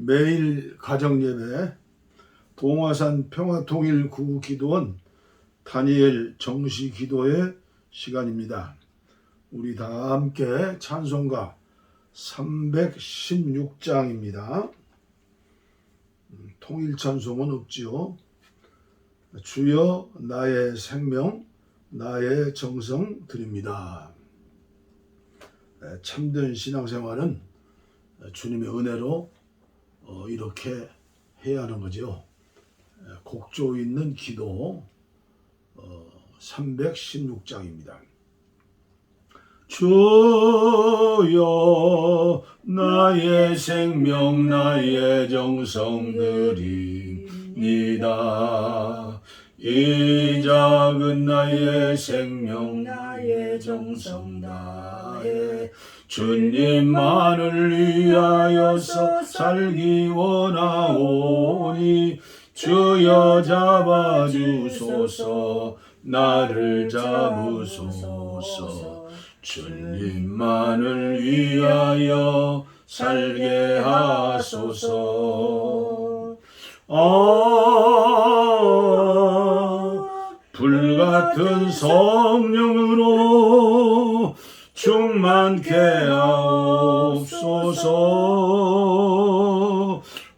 매일 가정예배 동화산 평화통일구 기도원 다니엘 정시 기도의 시간입니다. 우리 다 함께 찬송가 316장입니다. 음, 통일 찬송은 없지요. 주여 나의 생명 나의 정성 드립니다. 에, 참된 신앙생활은 주님의 은혜로 어, 이렇게 해야 하는 거죠. 에, 곡조 있는 기도 어, 316장입니다. 주여 나의 생명 나의 정성 드립니다. 이 작은 나의 생명 나의 정성 다해 주님만을 위하여서 살기 원하오니 주여 잡아주소서 나를 잡으소서. 주님만을 위하여 살게 하소서. 아 불같은 성령으로 충만케 하옵소서.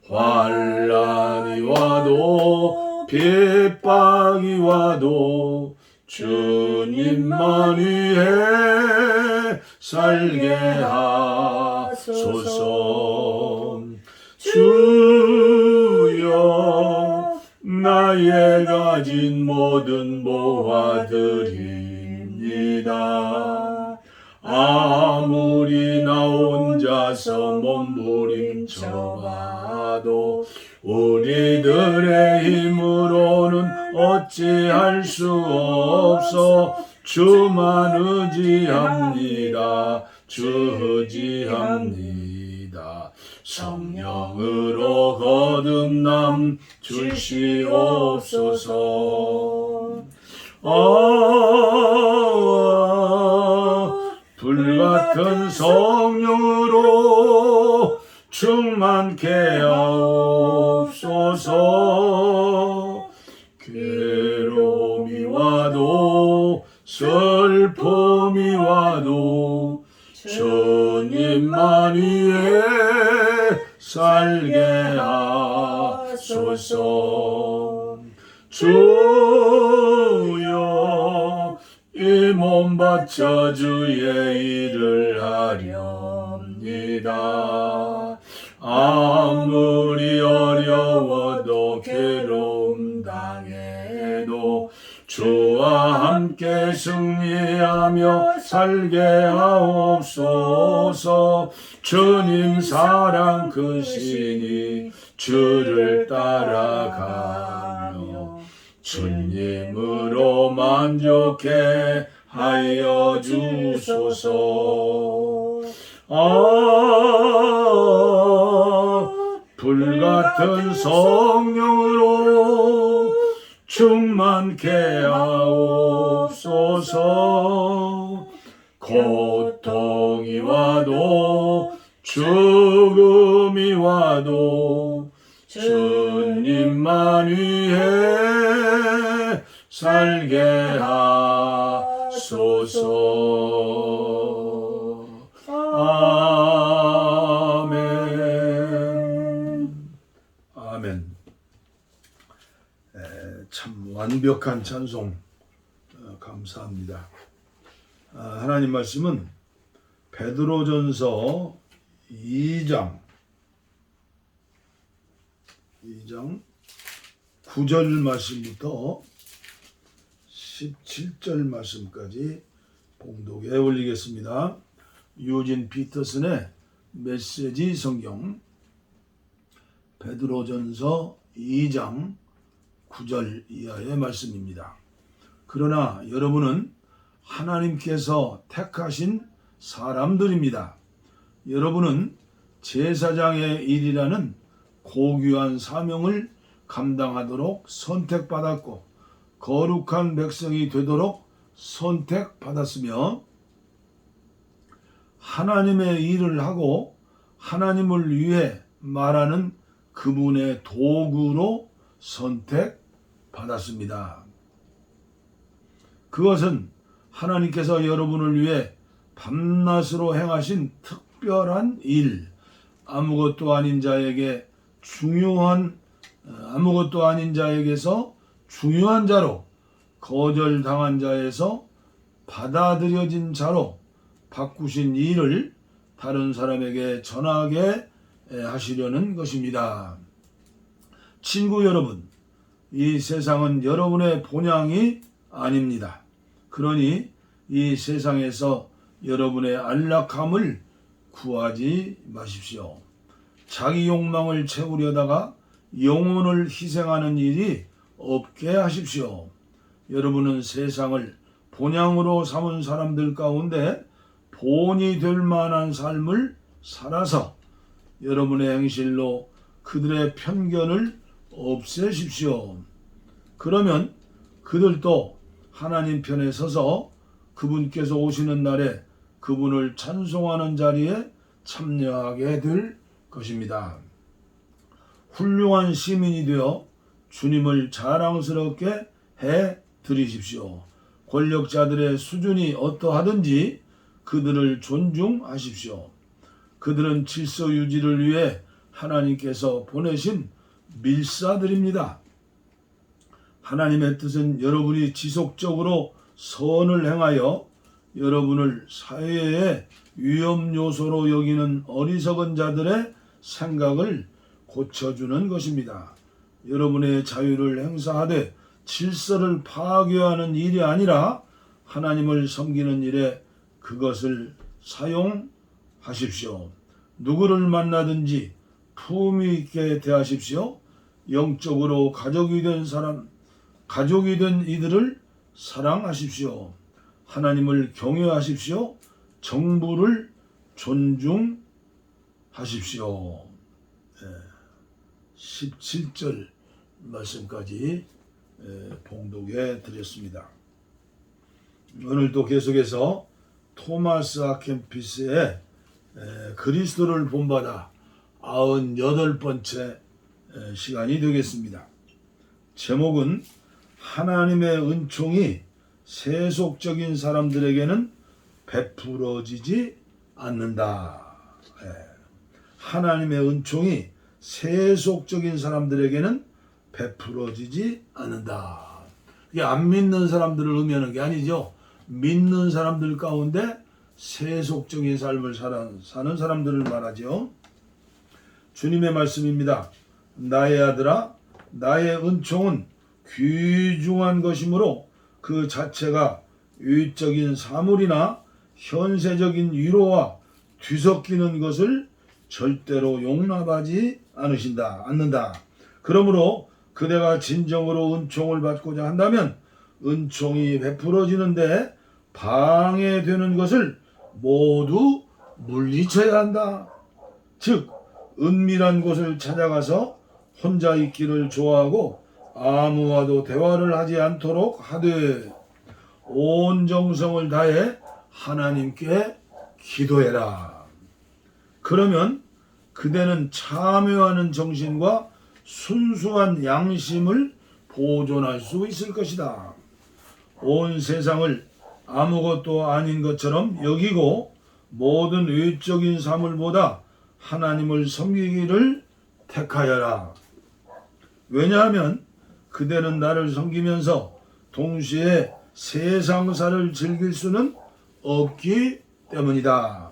환란이 와도 핍박이 와도 주님만 위해 살게 하소서. 주여 나의 가진 모든 모아드립니다 아무리 나 혼자서 몸부림쳐봐도 우리들의 힘으로는 어찌할 수 없어. 주만 의지합니다. 주 의지합니다. 성령으로 거듭남 주시옵소서. 아불 같은 성령으로 충만케 하옵소서. 괴로움이 와도 슬픔이 와도 주님만 위해 살게 하소서. 이 몸 바쳐 주의 일을 하렵니다. 아무리 어려워도 괴로움 당해도 주와 함께 승리하며 살게 하옵소서. 주님 사랑 크시니 주를 따라가며 주님으로 만족해 하여 주소서. 아 불같은 성령으로 충만케 하옵소서. 고통이 와도 죽음이 와도 주님만 위해 살게 하 소서. 아멘. 아멘. 에, 참 완벽한 찬송. 어, 감사합니다. 아, 하나님 말씀은 베드로전서 2장 2장 9절 말씀부터 17절 말씀까지 봉독에 올리겠습니다. 유진 피터슨의 메시지 성경 베드로전서 2장 9절 이하의 말씀입니다. 그러나 여러분은 하나님께서 택하신 사람들입니다. 여러분은 제사장의 일이라는 고귀한 사명을 감당하도록 선택받았고 거룩한 백성이 되도록 선택받았으며 하나님의 일을 하고 하나님을 위해 말하는 그분의 도구로 선택받았습니다. 그것은 하나님께서 여러분을 위해 밤낮으로 행하신 특별한 일, 아무것도 아닌 자에게 중요한 어, 아무것도 아닌 자에게서 중요한 자로 거절당한 자에서 받아들여진 자로 바꾸신 일을 다른 사람에게 전하게 하시려는 것입니다. 친구 여러분, 이 세상은 여러분의 본향이 아닙니다. 그러니 이 세상에서 여러분의 안락함을 구하지 마십시오. 자기 욕망을 채우려다가 영혼을 희생하는 일이 없게 하십시오. 여러분은 세상을 본향으로 삼은 사람들 가운데 본이 될 만한 삶을 살아서 여러분의 행실로 그들의 편견을 없애십시오. 그러면 그들도 하나님 편에 서서 그분께서 오시는 날에 그분을 찬송하는 자리에 참여하게 될 것입니다. 훌륭한 시민이 되어 주님을 자랑스럽게 해 드리십시오. 권력자들의 수준이 어떠하든지 그들을 존중하십시오. 그들은 질서 유지를 위해 하나님께서 보내신 밀사들입니다. 하나님의 뜻은 여러분이 지속적으로 선을 행하여 여러분을 사회의 위험 요소로 여기는 어리석은 자들의 생각을 고쳐주는 것입니다. 여러분의 자유를 행사하되 질서를 파괴하는 일이 아니라 하나님을 섬기는 일에 그것을 사용하십시오. 누구를 만나든지 품위 있게 대하십시오. 영적으로 가족이 된 사람, 가족이 된 이들을 사랑하십시오. 하나님을 경외하십시오. 정부를 존중하십시오. 17절 말씀까지 봉독해 드렸습니다. 오늘도 계속해서 토마스 아켄피스의 그리스도를 본받아 98번째 시간이 되겠습니다. 제목은 하나님의 은총이 세속적인 사람들에게는 베풀어지지 않는다. 하나님의 은총이 세속적인 사람들에게는 베풀어지지 않는다. 이게 안 믿는 사람들을 의미하는 게 아니죠. 믿는 사람들 가운데 세속적인 삶을 사는 사람들을 말하죠. 주님의 말씀입니다. 나의 아들아, 나의 은총은 귀중한 것이므로 그 자체가 유적인 사물이나 현세적인 위로와 뒤섞이는 것을 절대로 용납하지 않으신다, 않는다. 그러므로 그대가 진정으로 은총을 받고자 한다면 은총이 베풀어지는데 방해되는 것을 모두 물리쳐야 한다. 즉, 은밀한 곳을 찾아가서 혼자 있기를 좋아하고 아무와도 대화를 하지 않도록 하되 온 정성을 다해 하나님께 기도해라. 그러면 그대는 참여하는 정신과 순수한 양심을 보존할 수 있을 것이다. 온 세상을 아무것도 아닌 것처럼 여기고 모든 외적인 사물보다 하나님을 섬기기를 택하여라. 왜냐하면 그대는 나를 섬기면서 동시에 세상사를 즐길 수는 없기 때문이다.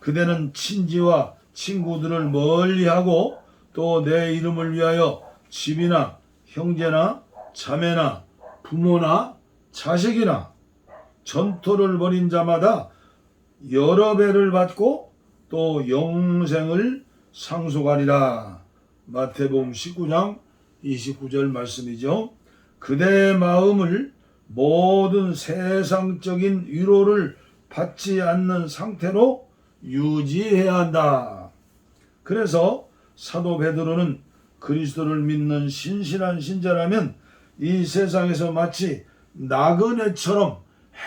그대는 친지와 친구들을 멀리하고 또 내 이름을 위하여 집이나 형제나 자매나 부모나 자식이나 전토를 벌인 자마다 여러 배를 받고 또 영생을 상속하리라. 마태복음 19장 29절 말씀이죠. 그대의 마음을 모든 세상적인 위로를 받지 않는 상태로 유지해야 한다. 그래서 사도 베드로는 그리스도를 믿는 신실한 신자라면 이 세상에서 마치 나그네처럼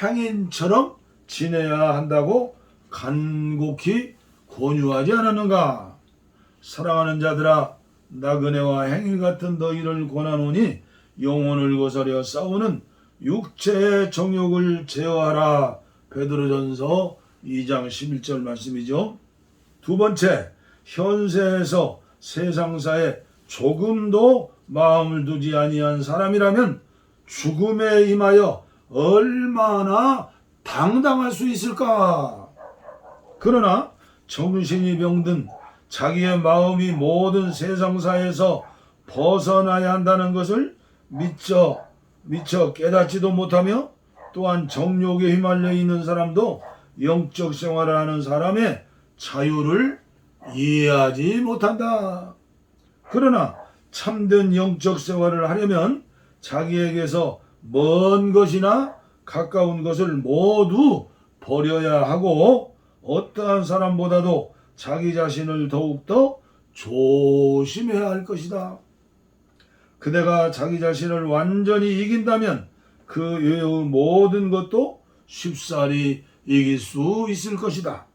행인처럼 지내야 한다고 간곡히 권유하지 않았는가? 사랑하는 자들아 나그네와 행위 같은 너희를 권하노니 영혼을 거스려 싸우는 육체의 정욕을 제어하라. 베드로전서 2장 11절 말씀이죠. 두 번째, 현세에서 세상사에 조금도 마음을 두지 아니한 사람이라면 죽음에 임하여 얼마나 당당할 수 있을까? 그러나 정신이 병든 자기의 마음이 모든 세상사에서 벗어나야 한다는 것을 미처 미처 깨닫지도 못하며 또한 정욕에 휘말려 있는 사람도 영적 생활을 하는 사람의 자유를 이해하지 못한다. 그러나 참된 영적 생활을 하려면 자기에게서 먼 것이나 가까운 것을 모두 버려야 하고 어떠한 사람보다도 자기 자신을 더욱더 조심해야 할 것이다. 그대가 자기 자신을 완전히 이긴다면 그 외의 모든 것도 쉽사리 이길 수 있을 것이다.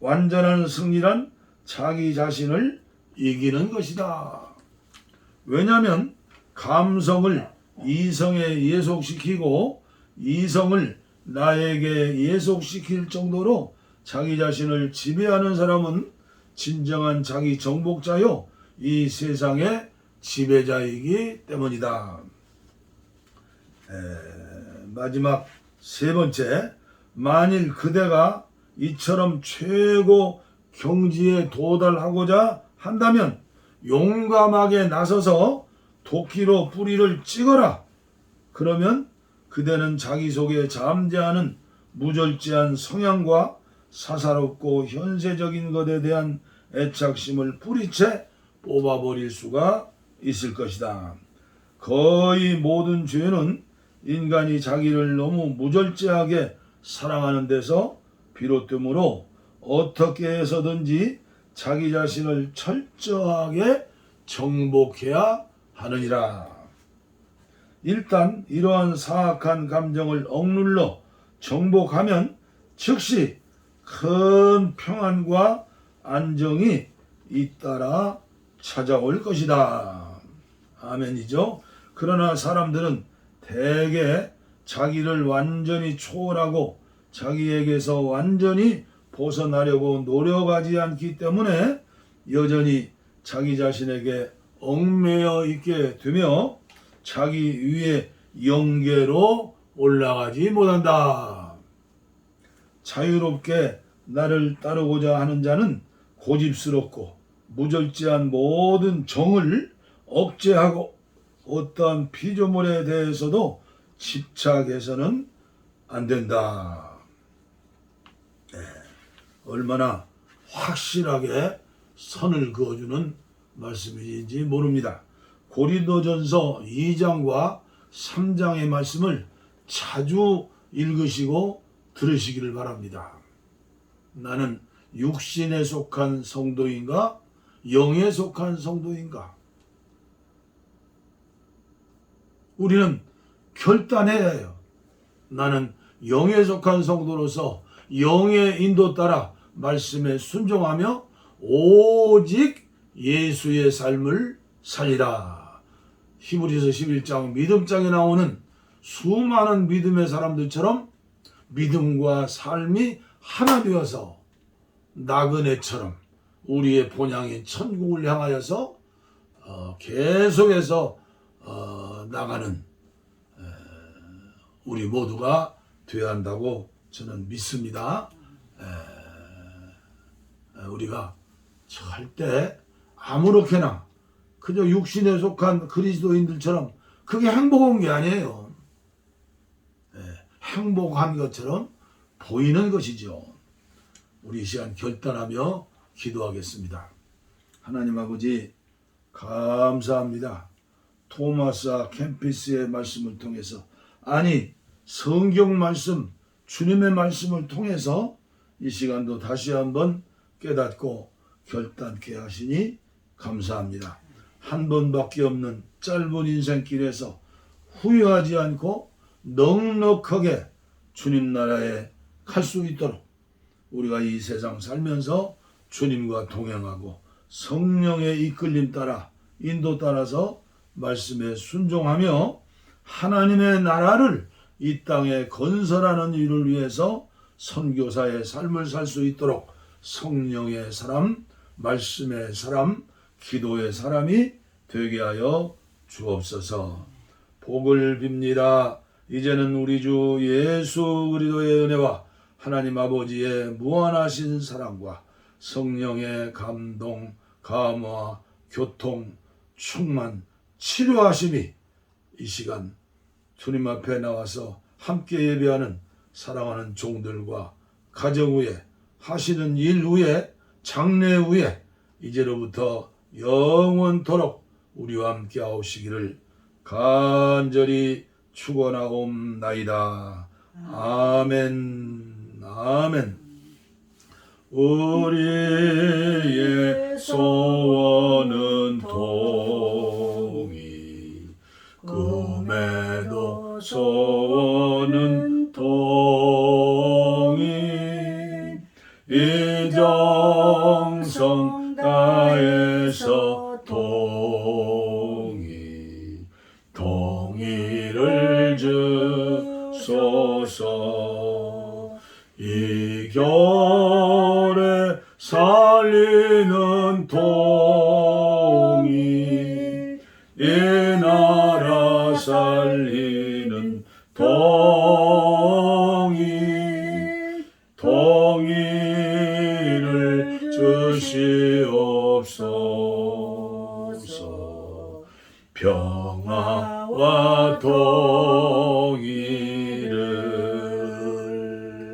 완전한 승리란 자기 자신을 이기는 것이다. 왜냐하면 감성을 이성에 예속시키고 이성을 나에게 예속시킬 정도로 자기 자신을 지배하는 사람은 진정한 자기 정복자요 이 세상의 지배자이기 때문이다. 에, 마지막 세 번째, 만일 그대가 이처럼 최고 경지에 도달하고자 한다면 용감하게 나서서 도끼로 뿌리를 찍어라. 그러면 그대는 자기 속에 잠재하는 무절제한 성향과 사사롭고 현세적인 것에 대한 애착심을 뿌리채 뽑아버릴 수가 있을 것이다. 거의 모든 죄는 인간이 자기를 너무 무절제하게 사랑하는 데서 비롯되므로 어떻게 해서든지 자기 자신을 철저하게 정복해야 하느니라. 일단 이러한 사악한 감정을 억눌러 정복하면 즉시 큰 평안과 안정이 잇따라 찾아올 것이다. 아멘이죠. 그러나 사람들은 대개 자기를 완전히 초월하고 자기에게서 완전히 벗어나려고 노력하지 않기 때문에 여전히 자기 자신에게 얽매여 있게 되며 자기 위에 영계로 올라가지 못한다. 자유롭게 나를 따르고자 하는 자는 고집스럽고 무절제한 모든 정을 억제하고 어떠한 피조물에 대해서도 집착해서는 안 된다. 네, 얼마나 확실하게 선을 그어주는 말씀인지 모릅니다. 고린도전서 2장과 3장의 말씀을 자주 읽으시고 들으시기를 바랍니다. 나는 육신에 속한 성도인가 영에 속한 성도인가 우리는 결단해야 해요. 나는 영에 속한 성도로서 영의 인도 따라 말씀에 순종하며 오직 예수의 삶을 살리라. 히브리서 11장 믿음장에 나오는 수많은 믿음의 사람들처럼 믿음과 삶이 하나 되어서 나그네처럼 우리의 본향인 천국을 향하여서 어, 계속해서 어, 나가는 에, 우리 모두가 되어야 한다고 저는 믿습니다. 우리가 절대 아무렇게나 그저 육신에 속한 그리스도인들처럼 그게 행복한 게 아니에요. 에, 행복한 것처럼 보이는 것이죠. 우리 이 시간 결단하며 기도하겠습니다. 하나님 아버지 감사합니다. 토마스와 캠피스의 말씀을 통해서 아니 성경 말씀 주님의 말씀을 통해서 이 시간도 다시 한번 깨닫고 결단케 하시니 감사합니다. 한 번밖에 없는 짧은 인생길에서 후회하지 않고 넉넉하게 주님 나라에 갈 수 있도록 우리가 이 세상 살면서 주님과 동행하고 성령의 이끌림 따라 인도 따라서 말씀에 순종하며 하나님의 나라를 이 땅에 건설하는 일을 위해서 선교사의 삶을 살 수 있도록 성령의 사람, 말씀의 사람, 기도의 사람이 되게 하여 주옵소서. 복을 빕니다. 이제는 우리 주 예수 그리스도의 은혜와 하나님 아버지의 무한하신 사랑과 성령의 감동, 감화, 교통, 충만, 치료하심이 이 시간 주님 앞에 나와서 함께 예배하는 사랑하는 종들과 가정 후에 하시는 일 후에 장래 후에 이제로부터 영원토록 우리와 함께 하시기를 간절히 축원하옵나이다. 아멘. 아멘. 우리의 소원은 동이 꿈에도 소원은 정성 다해서 동이 동의를 주소서. 이 겨울에 살리는 동이 이 나라 살